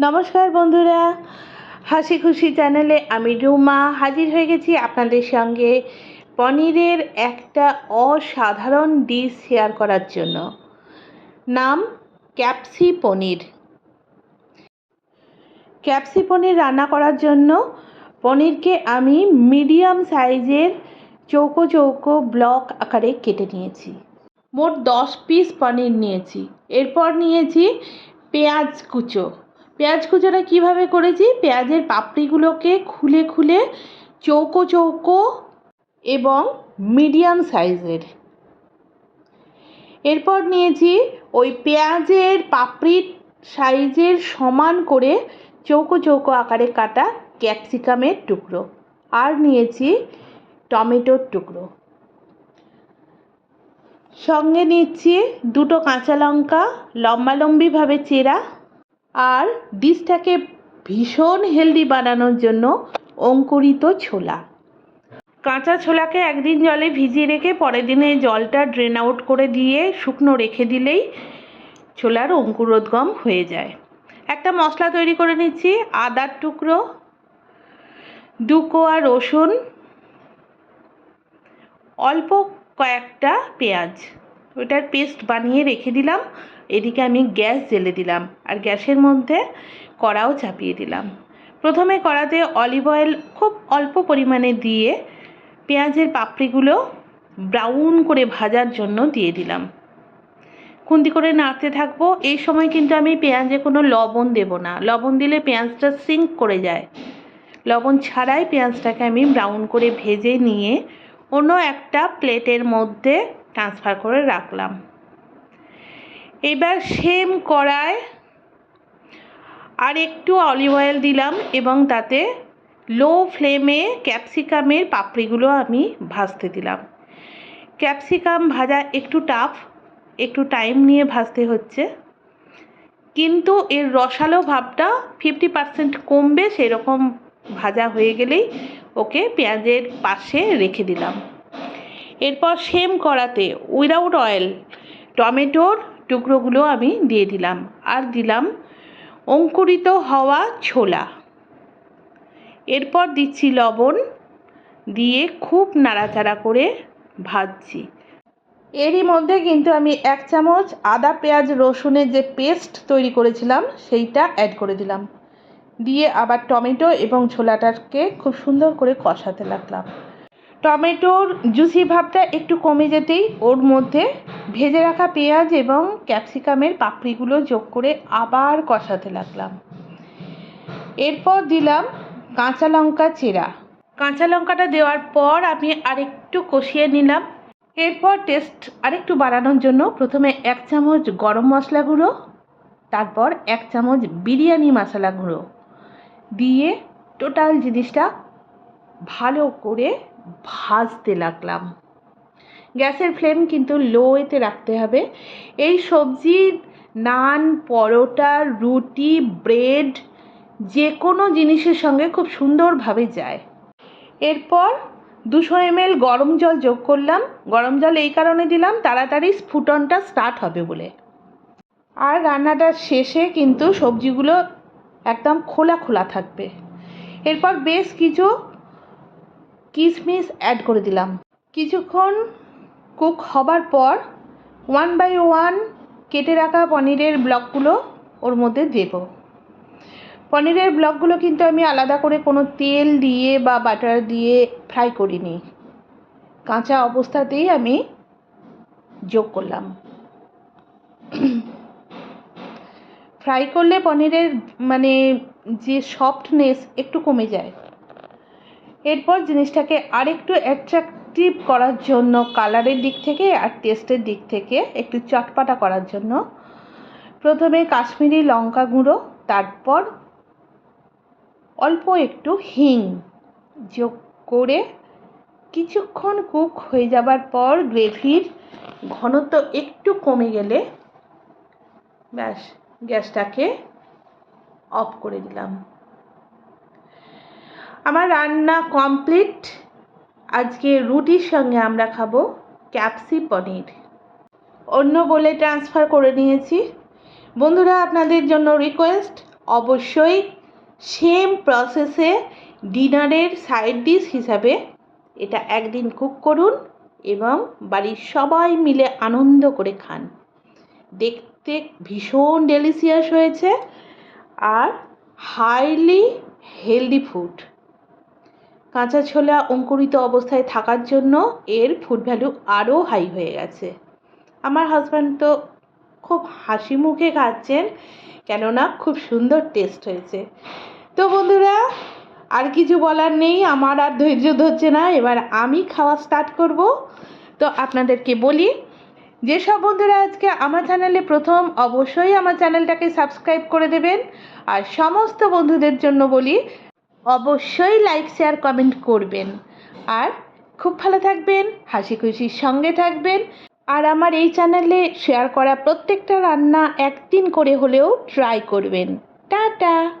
নমস্কার বন্ধুরা, হাসি খুশি চ্যানেলে আমি রুমা হাজির হয়ে গেছি আপনাদের সঙ্গে পনিরের একটা অসাধারণ ডিশ শেয়ার করার জন্য। নাম, ক্যাপসি পনির। ক্যাপসি পনির রান্না করার জন্য পনিরকে আমি মিডিয়াম সাইজের চৌকো চৌকো ব্লক আকারে কেটে নিয়েছি। মোট দশ পিস পনির নিয়েছি। এরপর নিয়েছি পেঁয়াজ কুচো। পেঁয়াজ কুচোটা কীভাবে করেছি? পেঁয়াজের পাপড়িগুলোকে খুলে খুলে, চৌকো চৌকো এবং মিডিয়াম সাইজের। এরপর নিয়েছি ওই পেঁয়াজের পাপড়ির সাইজের সমান করে চৌকো চৌকো আকারে কাটা ক্যাপসিকামের টুকরো আর নিয়েছি টমেটোর টুকরো। সঙ্গে নিচ্ছি দুটো কাঁচা লঙ্কা লম্বালম্বিভাবে চেরা আর ডিশটাকে ভীষণ হেলদি বানানোর জন্য অঙ্কুরিত ছোলা। কাঁচা ছোলাকে একদিন জলে ভিজিয়ে রেখে পরের দিনে জলটা ড্রেন আউট করে দিয়ে শুকনো রেখে দিলেই ছোলার অঙ্কুরোদ্গম হয়ে যায়। একটা মশলা তৈরি করে নিচ্ছি, আদার টুকরো, দু কোয়া রসুন, অল্প কয়েকটা পেঁয়াজ। ওটার পেস্ট বানিয়ে রেখে দিলাম। এদিকে আমি গ্যাস জ্বেলে দিলাম আর গ্যাসের মধ্যে কড়াও চাপিয়ে দিলাম। প্রথমে কড়াতে অলিভ অয়েল খুব অল্প পরিমাণে দিয়ে পেঁয়াজের পাপড়িগুলো ব্রাউন করে ভাজার জন্য দিয়ে দিলাম। খুন্তি করে নাড়তে থাকব। এই সময় কিন্তু আমি পেঁয়াজে কোনো লবণ দেব না। লবণ দিলে পেঁয়াজটা সিঙ্ক করে যায়। লবণ ছাড়াই পেঁয়াজটাকে আমি ব্রাউন করে ভেজে নিয়ে অন্য একটা প্লেটের মধ্যে ট্রান্সফার করে রাখলাম। এবার সেম কড়ায় আর একটু অলিভ অয়েল দিলাম এবং তাতে লো ফ্লেমে ক্যাপসিকামের পাপড়িগুলো আমি ভাজতে দিলাম। ক্যাপসিকাম ভাজা একটু টাফ একটু টাইম নিয়ে ভাজতে হচ্ছে। কিন্তু এর রসালো ভাবটা ফিফটি পার্সেন্ট কমবে সেরকম ভাজা হয়ে গেলেই ওকে পেঁয়াজের পাশে রেখে দিলাম। এরপর সেম কড়াতে উইদাউট অয়েল টমেটোর টুকরোগুলো আমি দিয়ে দিলাম। আর দিলাম অঙ্কুরিত হওয়া ছোলা। এরপর দিচ্ছি লবণ। দিয়ে খুব নাড়াচাড়া করে ভাজছি। এরই মধ্যে কিন্তু আমি এক চামচ আদা, পেঁয়াজ, রসুনের যে পেস্ট তৈরি করেছিলাম, সেইটা অ্যাড করে দিলাম। দিয়ে আবার টমেটো এবং ছোলাটাকে খুব সুন্দর করে কষাতে লাগলাম। টমেটোর জুসি ভাবটা একটু কমে যেতেই ওর মধ্যে ভেজে রাখা পেঁয়াজ এবং ক্যাপসিকামের পাপড়িগুলো যোগ করে আবার কষাতে লাগলাম। এরপর দিলাম কাঁচা লঙ্কা চেরা। কাঁচা লঙ্কাটা দেওয়ার পর আমি আরেকটু কষিয়ে নিলাম। এরপর টেস্ট আরেকটু বাড়ানোর জন্য প্রথমে এক চামচ গরম মশলা গুঁড়ো, তারপর এক চামচ বিরিয়ানি মশলা গুঁড়ো দিয়ে টোটাল জিনিসটা ভালো করে ভাজতে লাগলাম। গ্যাসের ফ্লেম কিন্তু লোয়েতে রাখতে হবে। এই সবজির নান, পরোটা, রুটি, ব্রেড যে কোনো জিনিসের সঙ্গে খুব সুন্দরভাবে যায়। এরপর দুশো এমএল গরম জল যোগ করলাম। গরম জল এই কারণে দিলাম, তাড়াতাড়ি স্ফুটনটা স্টার্ট হবে বলে। আর রান্নাটার শেষে কিন্তু সবজিগুলো একদম খোলা খোলা থাকবে। এরপর বেশ কিছু কিশমিশ অ্যাড করে দিলাম। কিছুক্ষণ কুক হবার পর ওয়ান বাই ওয়ান কেটে রাখা পনিরের ব্লকগুলো ওর মধ্যে দেব। পনিরের ব্লকগুলো কিন্তু আমি আলাদা করে কোনো তেল দিয়ে বা বাটার দিয়ে ফ্রাই করিনি। কাঁচা অবস্থাতেই আমি যোগ করলাম। ফ্রাই করলে পনিরের মানে যে সফটনেস একটু কমে যায়। এরপর জিনিসটাকে আরেকটু অ্যাট্রাকটিভ করার জন্য কালারের দিক থেকে আর টেস্টের দিক থেকে একটু চটপাটা করার জন্য, প্রথমে কাশ্মীরি লঙ্কা গুঁড়ো, তারপর অল্প একটু হিং যোগ করে কিছুক্ষণ কুক হয়ে যাবার পর গ্রেভির ঘনত্ব একটু কমে গেলে ব্যাস, গ্যাসটাকে অফ করে দিলাম। আমার রান্না কমপ্লিট। আজকে রুটির সঙ্গে আমরা খাব ক্যাপসি পনির। অন্য বলে ট্রান্সফার করে নিয়েছি। বন্ধুরা, আপনাদের জন্য রিকোয়েস্ট অবশ্যই সেম প্রসেসে ডিনারের সাইড ডিশ হিসাবে এটা একদিন কুক করুন এবং বাড়ির সবাই মিলে আনন্দ করে খান। দেখতে ভীষণ ডেলিসিয়াস হয়েছে আর হাইলি হেলদি ফুড কাঁচা ছোলা অঙ্কুরিত অবস্থায় থাকার জন্য এর ফুড ভ্যালু আরও হাই হয়ে গেছে। আমার হাজব্যান্ড তো খুব হাসি মুখে খাচ্ছেন, কেননা খুব সুন্দর টেস্ট হয়েছে। তো বন্ধুরা, আর কিছু বলার নেই, আমার আর ধৈর্য ধরছে না, এবার আমি খাওয়া স্টার্ট করব। তো আপনাদেরকে বলি, যেসব বন্ধুরা আজকে আমার চ্যানেলে প্রথম, অবশ্যই আমার চ্যানেলটাকে সাবস্ক্রাইব করে দেবেন। আর সমস্ত বন্ধুদের জন্য বলি অবশ্যই লাইক শেয়ার কমেন্ট করবেন। আর খুব ভালো থাকবেন, হাসি খুশির সঙ্গে থাকবেন। আর আমার এই চ্যানেলে শেয়ার করা প্রত্যেকটা রান্না একদিন করে হলেও ট্রাই করবেন। টাটা!